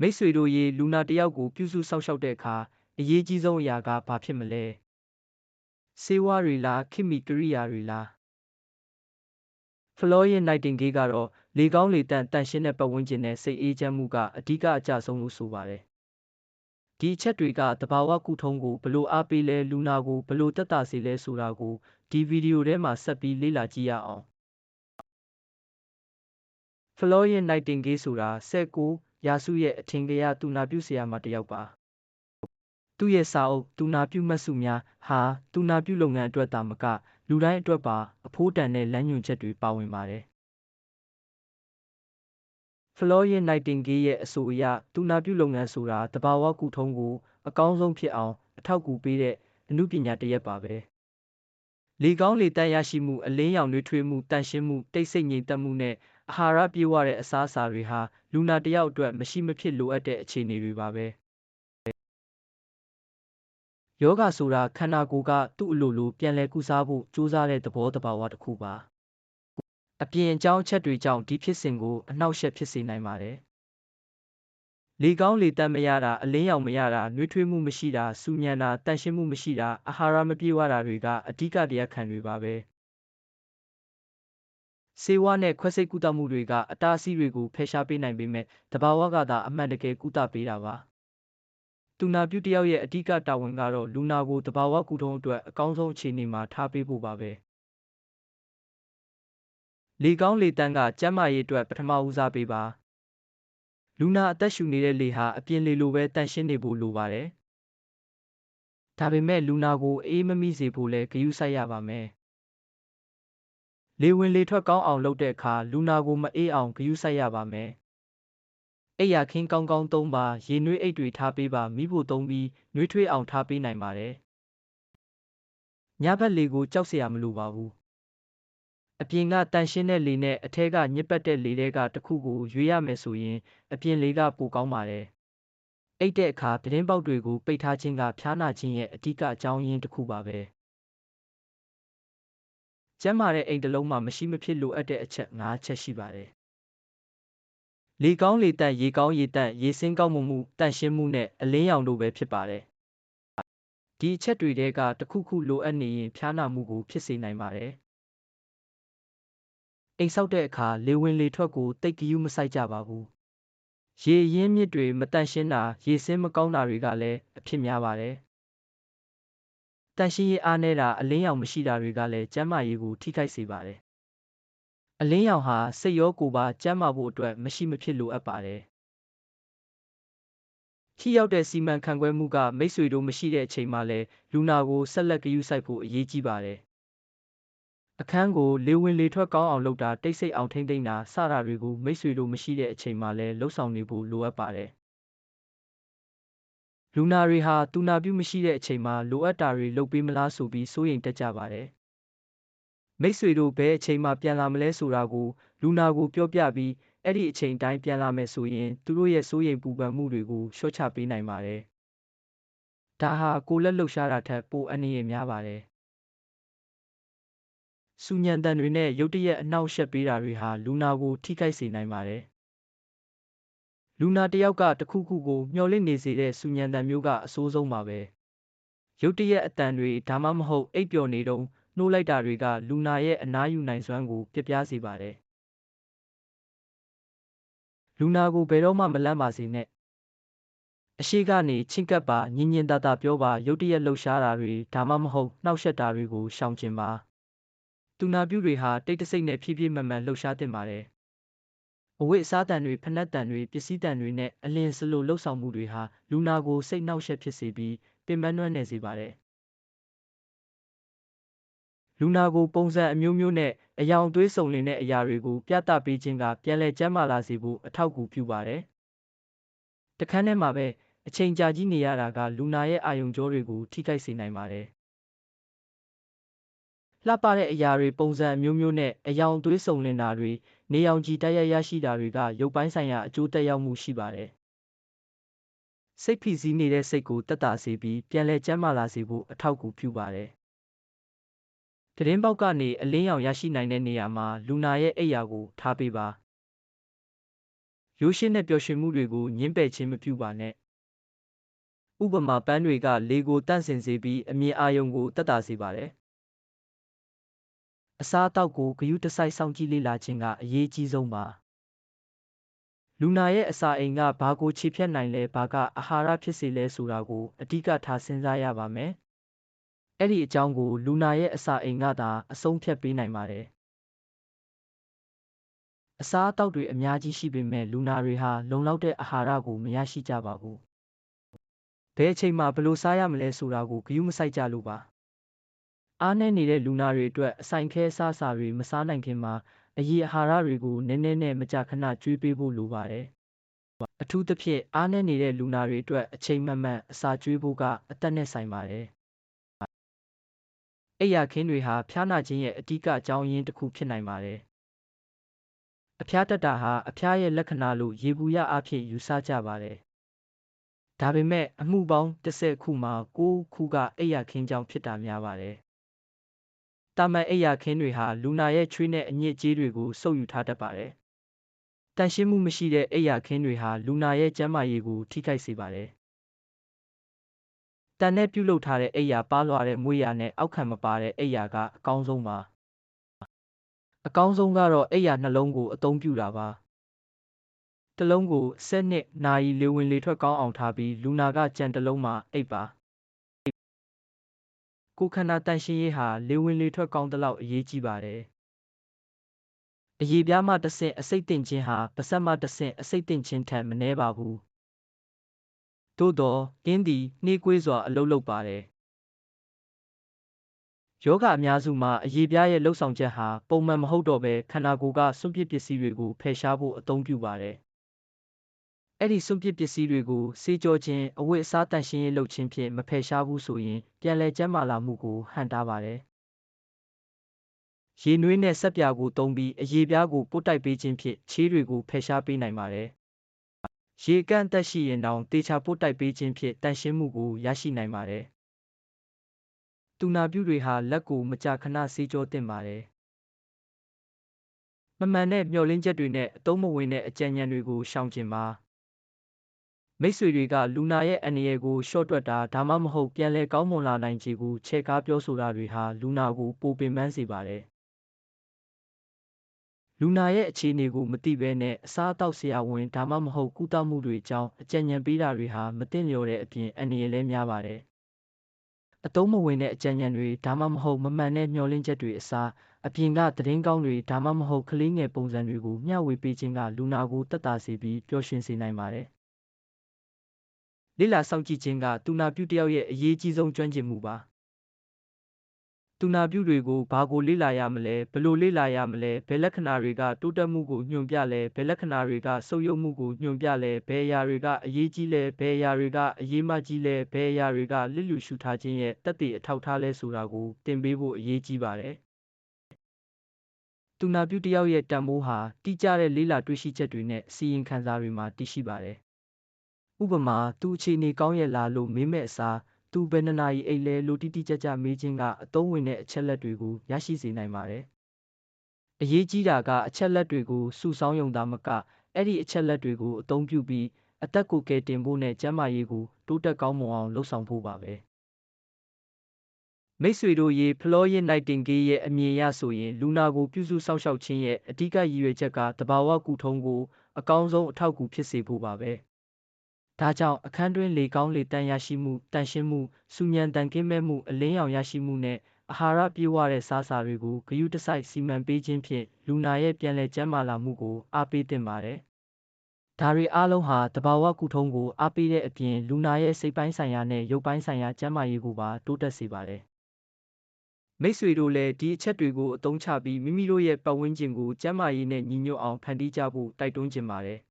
မိတ်ဆွေတို့ရေလူနာတစ်ယောက်ကိုပြုစုစောင့်ရှောက်တဲ့အခါအရေးကြီးဆုံးအရာကဘာဖြစ်မလဲဆေးဝါးတွေလားခေတ်မီကိရိယာတွေလားဖလောရဲ့နိုက်တင်ဂေးကတော့လေကောင်းလေတန့်တန့်ရှင်းတဲ့ပတ်ဝန်းကျင်နဲ့စိတ်အေးချမ်းမှုကအဓိကအကျဆုံးလို့ဆိုပါတယ်ဒီအချက်တွေကတဘာဝကုထုံးကိုဘလို့အားပေးလဲလူနာကိုဘလို့တက်တာစေလဲဆိုတာကိုဒီဗီဒီယိုထဲမှာဆက်ပြီးလေ့လာကြည့်ရအောင်ဖလောရဲ့နိုက်တင်ဂေးဆိုတာ19 ရာစုရဲ့အထင်ကရသူနာပြုဆရာမတစ်ယောက်ပါသူ့ရဲ့စာအုပ်သူနာပြုမှတ်စုများဟာသူနာပြုလုပ်ငန်းအတွက်သာမက လူတိုင်းအတွက်ပါအဖိုးတန်တဲ့လမ်းညွှန်ချက်တွေပါဝင်ပါတယ်ဖလောရဲ့နိုက်တင်ဂေးရဲ့အဆိုအရသူနာပြုလုပ်ငန်းဆိုတာတဘာဝကုထုံးကို အကောင်းဆုံးဖြစ်အောင်အထောက်အကူပေးတဲ့အမှုပညာတစ်ရပ်ပါပဲလေကောင်းလေတန့်ရရှိမှုအလင်းရောင်နှွေးထွေးမှုတန့်ရှင်းမှုတိတ်ဆိတ်ငြိမ်သက်မှုနဲ့ အာဟာရပြည့်ဝတဲ့အစားအစာတွေဟာလူနာတစ်ယောက်အတွက်မရှိမဖြစ်လိုအပ်တဲ့အခြေအနေတွေပါပဲယောဂဆိုတာခန္ဓာကိုယ်ကသူ့အလိုလိုပြန်လည်ကုစားဖို့ကြိုးစားတဲ့သဘောတဘာဝတစ်ခုပါအပြင်အကြောင်းအချက်တွေကြောင့်ဒီဖြစ်စဉ်ကိုအနှောက်အယှက်ဖြစ်စေနိုင်ပါတယ်လေကောင်းလေတန့်မရတာအလင်းရောင်မရတာနှွေးထွေးမှုမရှိတာစူညံတာတန့်ရှင်းမှုမရှိတာအာဟာရမပြည့်ဝတာတွေကအဓိကတရားခံတွေပါပဲ ဆေးဝါးနဲ့ခွဲစိတ်ကုသမှုတွေကအတားအဆီးတွေကိုဖယ်ရှားပေးနိုင်ပေမဲ့တဘာဝကသာအမှန်တကယ်ကုသပေးတာပါသူနာပြုတစ်ယောက်ရဲ့အဓိကတာဝန်ကတော့လူနာကိုတဘာဝကုထုံးအတွက်အကောင်းဆုံးအခြေအနေမှာထားပေးဖို့ပါပဲလေကောင်းလေတန်းကကျန်းမာရေးအတွက်ပထမဦးစားပေးပါလူနာအသက်ရှူနေတဲ့လေဟာအပြင်လေလိုပဲတန့်ရှင်းနေဖို့လိုပါတယ်ဒါပေမဲ့လူနာကိုအေးမမိစေဖို့လည်းဂရုစိုက်ရပါမယ် လေဝင်လေထွက်ကောင်းအောင်လုပ်တဲ့အခါလူနာကိုမအေးအောင်ဂရုစိုက်ရပါမယ်။အိပ်ယာခင်းကောင်းကောင်းသုံးပါရေနွေးအိတ်တွေထားပေးပါမိဖို့သုံးပြီးနှွေးထွေးအောင်ထားပေးနိုင်ပါတယ်။ညဘက်လေကိုကြောက်စရာမလိုပါဘူး။အပြင်ကတန်ရှင်းတဲ့လေနဲ့အထက်ကညစ်ပတ်တဲ့လေတွေကတစ်ခုကိုရွေးရမယ်ဆိုရင်အပြင်လေကပိုကောင်းပါတယ်။အိတ်တဲ့အခါပြတင်းပေါက်တွေကိုပိတ်ထားခြင်းကဖျားနာခြင်းရဲ့အဓိကအကြောင်းရင်းတစ်ခုပါပဲ။ ကျန်းမာတဲ့အိမ်တစ်လုံးမှာမရှိမဖြစ်လိုအပ်တဲ့အချက်၅ချက်ရှိပါတယ်လေကောင်းလေတန့်ရေကောင်းရေတန့်ရေစင်းကောင်းမှုမှုတန့်ရှင်းမှုနဲ့အလင်းရောင်တို့ပဲဖြစ်ပါတယ်ဒီအချက်တွေတဲကတစ်ခုခုလိုအပ်နေရင်ဖျားနာမှုကိုဖြစ်စေနိုင်ပါတယ်အိမ်ဆောက်တဲ့အခါလေဝင်လေထွက်ကိုတိတ်ကယူးမဆိုင်ကြပါဘူးရေရင်းမြစ်တွေမတန့်ရှင်းတာရေစင်းမကောင်းတာတွေကလည်းအဖြစ်များပါတယ် တန့်ရှင်းရေးအားနည်းတာအလင်းရောင်မရှိတာတွေကလည်းကျန်းမာရေးကိုထိခိုက်စေပါတယ်အလင်းရောင်ဟာစိတ်ရောကိုယ်ပါကျန်းမာဖို့အတွက်မရှိမဖြစ်လိုအပ်ပါတယ်ထိရောက်တဲ့စီမံခန့်ခွဲမှုကမိတ်ဆွေတို့မရှိတဲ့အချိန်မှာလည်းလူနာကိုဆက်လက်ဂရုစိုက်ဖို့အရေးကြီးပါတယ်အခန်းကိုလေဝင်လေထွက်ကောင်းအောင်လုပ်တာတိတ်ဆိတ်အောင်ထိမ့်သိမ့်တာစတာတွေကိုမိတ်ဆွေတို့မရှိတဲ့အချိန်မှာလည်းလှုပ်ဆောင်နေဖို့လိုအပ်ပါတယ် လူနာတွေဟာတူနာပြုမရှိတဲ့အချိန်မှာ လိုအပ်တာတွေလုပ်ပေးမလားဆိုပြီး စိုးရိမ်တတ်ကြပါတယ် မိတ်ဆွေတို့ ဘယ်အချိန်မှပြန်လာမလဲဆိုတာကို လူနာကိုပြောပြပြီး အဲ့ဒီအချိန်တိုင်း ပြန်လာမယ်ဆိုရင် သူတို့ရဲ့ စိုးရိမ်ပူပန်မှုတွေကို လျှော့ချပေးနိုင်ပါတယ် ဒါဟာ ကိုလက်လှုပ်ရှားတာထက် ပိုအန္တရာယ်များပါတယ်။စူညံတန်တွေနဲ့ ရုတ်တရက် အနှောက်အယှက်ပေးတာတွေဟာ လူနာကို ထိခိုက်စေနိုင်ပါတယ်။ လူနာတစ်ယောက်ကတစ်ခုခုကိုမျှော်လင့်နေစေတဲ့စူညံတန်မျိုးကအဆိုးဆုံးပါပဲ။ရုတ်တရက်အတန်တွေဒါမှမဟုတ်အိပ်ပျော်နေတုန်းနှိုးလိုက်တာတွေကလူနာရဲ့အနားယူနိုင်စွမ်းကိုပြပြစေပါတယ်။လူနာကိုဘယ်တော့မှမလန့်ပါစေနဲ့။အရှိကနေချင့်ကပ်ပါညင်ညင်သာသာပြောပါရုတ်တရက်လှုပ်ရှားတာတွေဒါမှမဟုတ်နှောက်ယှက်တာတွေကိုရှောင်ကျဉ်ပါသူနာပြုတွေဟာတိတ်တဆိတ်နဲ့ဖြည်းဖြည်းမှန်မှန်လှုပ်ရှားတင်ပါတယ်။ အဝိအစားတန်တွေဖနက်တန်တွေပစ္စည်းတန်တွေနဲ့အလင်းစလိုလှုပ်ဆောင်မှုတွေဟာလူနာကိုစိတ်နှောက်ယှက်ဖြစ်စေပြီးပင်ပန်းနွမ်းနယ်စေပါတယ်။လူနာကိုပုံစံအမျိုးမျိုးနဲ့အယောင်သွေးစုံလင်တဲ့အရာတွေကိုပြသပေးခြင်းကပြန်လည်ကျန်းမာလာစေဖို့အထောက်အကူပြုပါတယ်။တခန်းထဲမှာပဲအချိန်ကြာကြီးနေရတာကလူနာရဲ့အာယုံကြောတွေကိုထိခိုက်စေနိုင်ပါတယ်။လှပတဲ့အရာတွေပုံစံအမျိုးမျိုးနဲ့အယောင်အသွေးစုံလင်တာတွေ နေရောင်ခြည်တိုက်ရိုက်ရရှိတာတွေက ရုပ်ပိုင်းဆိုင်ရာအကျိုးသက်ရောက်မှုရှိပါတယ်။စိတ်ဖိစီးနေတဲ့စိတ်ကိုတက်တာစေပြီးပြန်လည်ကျန်းမာလာစေဖို့အထောက်အကူပြုပါတယ်။သတင်းပေါက်ကနေအလင်းရောင်ရရှိနိုင်တဲ့နေရာမှာလူနာရဲ့အိပ်ယာကိုထားပေးပါရိုးရှင်းတဲ့ပျော်ရွှင်မှုတွေကိုညှင်းပယ်ခြင်းမပြုပါနဲ့ဥပမာပန်းတွေကလေကိုတန့်စင်စေပြီးအမြင်အာရုံကိုတက်တာစေပါတယ် အစားအသောက်ကိုဂရုတစိုက်စောင့်ကြည့်လေ့လာခြင်းကအရေးအကြီးဆုံးပါလူနာရဲ့အစာအိမ်ကဘာကိုခြေဖြတ်နိုင်လဲဘာကအာဟာရဖြစ်စေလဲဆိုတာကိုအဓိကထားစဉ်းစားရပါမယ်အဲ့ဒီအကြောင်းကိုလူနာရဲ့အစာအိမ်ကသာအဆုံးဖြတ်ပေးနိုင်ပါတယ်အစားအသောက်တွေအများကြီးရှိပေမဲ့လူနာတွေဟာလုံလောက်တဲ့အာဟာရကိုမရရှိကြပါဘူးဘယ်အချိန်မှာဘယ်လိုစားရမလဲဆိုတာကိုဂရုမစိုက်ကြလို့ပါ အားနည်းနေတဲ့လူနာတွေအတွက်အဆိုင်ခဲအစားအစာတွေမစားနိုင်ခင်မှာအရည်အာဟာရတွေကိုနည်းနည်းနဲ့မကြာခဏကျွေးပေးဖို့လိုပါတယ်အထူးသဖြင့်အားနည်းနေတဲ့လူနာတွေအတွက်အချိန်မှန်မှန်အစာကျွေးဖို့ကအသက်နဲ့ဆိုင်ပါတယ်အိပ်ယာခင်းတွေဟာဖျားနာခြင်းရဲ့အဓိကအကြောင်းရင်းတစ်ခုဖြစ်နိုင်ပါတယ်အဖျားတက်တာဟာအဖျားရဲ့လက္ခဏာလို့ရေဘူးရအဖြစ်ယူဆကြပါတယ်ဒါပေမဲ့အမှုပေါင်း30ခုမှာ9ခုကအိပ်ယာခင်းကြောင့်ဖြစ်တာများပါတယ် တာမန်အိပ်ယာခင်းတွေဟာလူနာရဲ့ချွေးနဲ့အညစ်အကြေးတွေကိုစုပ်ယူထားတတ်ပါတယ်တန်ရှင်းမှုမရှိတဲ့အိပ်ယာခင်းတွေဟာလူနာရဲ့ကျန်းမာရေးကိုထိခိုက်စေပါတယ်တန်နဲ့ပြုတ်လုထားတဲ့အိပ်ယာပါလွှာတဲ့မွေးရာနဲ့အောက်ခံမပါတဲ့အိပ်ယာကအကောင်းဆုံးပါအကောင်းဆုံးကတော့အိပ်ယာနှလုံးကိုအသုံးပြုတာပါတစ်လုံးကို7နှစ်နာရီလေဝင်လေထွက်ကောင်းအောင်ထားပြီးလူနာကကြံတစ်လုံးမှာအိပ်ပါ ကိုယ်ခန္ဓာတန့်ရှင်းရေးဟာလေဝင်လေထွက်ကောင်းသလောက်အရေးကြီးပါတယ်အရေပြားမှတစ်ဆင့်အစိတ်တင်ခြင်းဟာပါးစပ်မှတစ်ဆင့်အစိတ်တင်ခြင်းထက်မနည်းပါဘူးသို့သောအင်းသည်နှေးကွေးစွာအလုပ်လုပ်ပါတယ်ယောဂအများစုမှာအရေပြားရဲ့လှုပ်ဆောင်ချက်ဟာပုံမှန်မဟုတ်တော့ဘဲခန္ဓာကိုယ်ကစွန့်ပစ်ပစ္စည်းတွေကိုဖယ်ရှားဖို့အသုံးပြုပါတယ် အဲ့ဒီစွန့်ပစ်ပစ္စည်းတွေကိုစေကြောခြင်းအဝတ်အစားတန့်ရှင်းရေးလုပ်ခြင်းဖြင့်မဖယ်ရှားဘူးဆိုရင်ပြန်လည်ကျန်းမာလာမှုကိုဟန့်တားပါတယ်ရေနွေးနဲ့ဆက်ပြာကိုတုံးပြီးအရေပြားကိုပုတ်တိုက်ပေးခြင်းဖြင့်ခြေးတွေကိုဖယ်ရှားပေးနိုင်ပါတယ်ရေကန့်သက်ရှိရင်တောင်တေချာပုတ်တိုက်ပေးခြင်းဖြင့်တန့်ရှင်းမှုကိုရရှိနိုင်ပါတယ်တူနာပြုတွေဟာလက်ကိုမကြာခဏစေးကြောသင့်ပါတယ်မမှန်တဲ့မျှော်လင့်ချက်တွေနဲ့အတုံးမဝင်တဲ့အကြံဉာဏ်တွေကိုရှောင်ကျဉ်ပါ မိတ်ဆွေတွေကလူနာရဲ့အန္တရာယ်ကိုရှော့တွက်တာဒါမှမဟုတ်ပြန်လည်ကောင်းမွန်လာနိုင်ခြေကိုချဲ့ကားပြောဆိုတာတွေဟာလူနာကိုပိုပင်ပန်းစေပါတယ်လူနာရဲ့အခြေအနေကိုမသိဘဲနဲ့အစားအသောက်ဆရာဝန်ဒါမှမဟုတ်ကုသမှုတွေအကြောင်းအကြံဉာဏ်ပေးတာတွေဟာမသင့်လျော်တဲ့အပြင်အန္တရာယ်လည်းများပါတယ်အတုံးမဝင်တဲ့အကြံဉာဏ်တွေဒါမှမဟုတ်မမှန်တဲ့မျှော်လင့်ချက်တွေအစားအပြင်ကသတင်းကောင်းတွေဒါမှမဟုတ်ကလေးငယ်ပုံစံတွေကိုမျှဝေပေးခြင်းကလူနာကိုတက်တာစေပြီးပျော်ရွှင်စေနိုင်ပါတယ်။ လေ့လာစောင့်ကြည့်ခြင်းကတူနာပြုတယောက်ရဲ့အရေးကြီးဆုံးကျွမ်းကျင်မှုပါ။သူနာပြုတွေကိုဘာကိုလေ့လာရမလဲဘယ်လိုလေ့လာရမလဲဘယ်လက္ခဏာတွေကတိုးတက်မှုကိုညွှန်ပြလဲဘယ်လက္ခဏာတွေကဆုတ်ယုတ်မှုကိုညွှန်ပြလဲဘယ်အရာတွေကအရေးကြီးလဲဘယ်အရာတွေကအရေးမကြီးလဲဘယ်အရာတွေကလစ်လျူရှုထားခြင်းရဲ့တက်တည်အထောက်ထားလဲဆိုတာကိုသင်ပေးဖို့အရေးကြီးပါတယ်သူနာပြုတယောက်ရဲ့တန်ဖိုးဟာတိကျတဲ့လေးလာတွေ့ရှိချက်တွေနဲ့စီရင်ခံစားတွေမှာတည်ရှိပါတယ် ဥပမာ သူအခြေအနေကောင်းရဲ့လားလို့မေးမဲ့အစားသူဘယ်နှစ်နာရီအိပ်လဲလို့တိတိကျကျမေးခြင်းကအသုံးဝင်တဲ့အချက်လက်တွေကိုရရှိစေနိုင်ပါတယ်။အရေးကြီးတာကအချက်လက်တွေကိုစုဆောင်းရုံသာမကအဲ့ဒီအချက်လက်တွေကိုအသုံးပြုပြီးအသက်ကိုကယ်တင်ဖို့နဲ့ကျန်းမာရေးကိုတိုးတက်ကောင်းမွန်အောင်လှုပ်ဆောင်ဖို့ပါပဲ။မိတ်ဆွေတို့ရေဖလောရစ်နိုင်တင်ဂေးရဲ့အမြင်အရဆိုရင်လူနာကိုပြုစုစောင့်ရှောက်ခြင်းရဲ့အဓိကရည်ရွယ်ချက်ကတဘာဝကုထုံးကိုအကောင်းဆုံးအထောက်အကူဖြစ်စေဖို့ပါပဲ။ ဒါကြောင့်အခန်းတွင်းလေကောင်းလေသန့်ရရှိမှု၊သန့်ရှင်းမှု၊ဆူညံသံကင်းမဲ့မှု၊အလင်းရောင်ရရှိမှုနဲ့အာဟာရပြည့်ဝတဲ့စားစာတွေကိုဂရုတစိုက်စီမံပေးခြင်းဖြင့်လူနာရဲ့ပြန်လည်ကျန်းမာလာမှုကိုအားပေးသင့်ပါတယ်။ဒါတွေအားလုံးဟာသဘာဝကုထုံးကိုအားပေးတဲ့အပြင်လူနာရဲ့စိတ်ပိုင်းဆိုင်ရာနဲ့ရုပ်ပိုင်းဆိုင်ရာကျန်းမာရေးကိုပါတိုးတက်စေပါတယ်။မိတ်ဆွေတို့လည်းဒီအချက်တွေကိုအသုံးချပြီးမိမိတို့ရဲ့ပတ်ဝန်းကျင်ကိုကျန်းမာရေးနဲ့ညီညွတ်အောင်ဖန်တီးကြဖို့တိုက်တွန်းချင်ပါတယ်။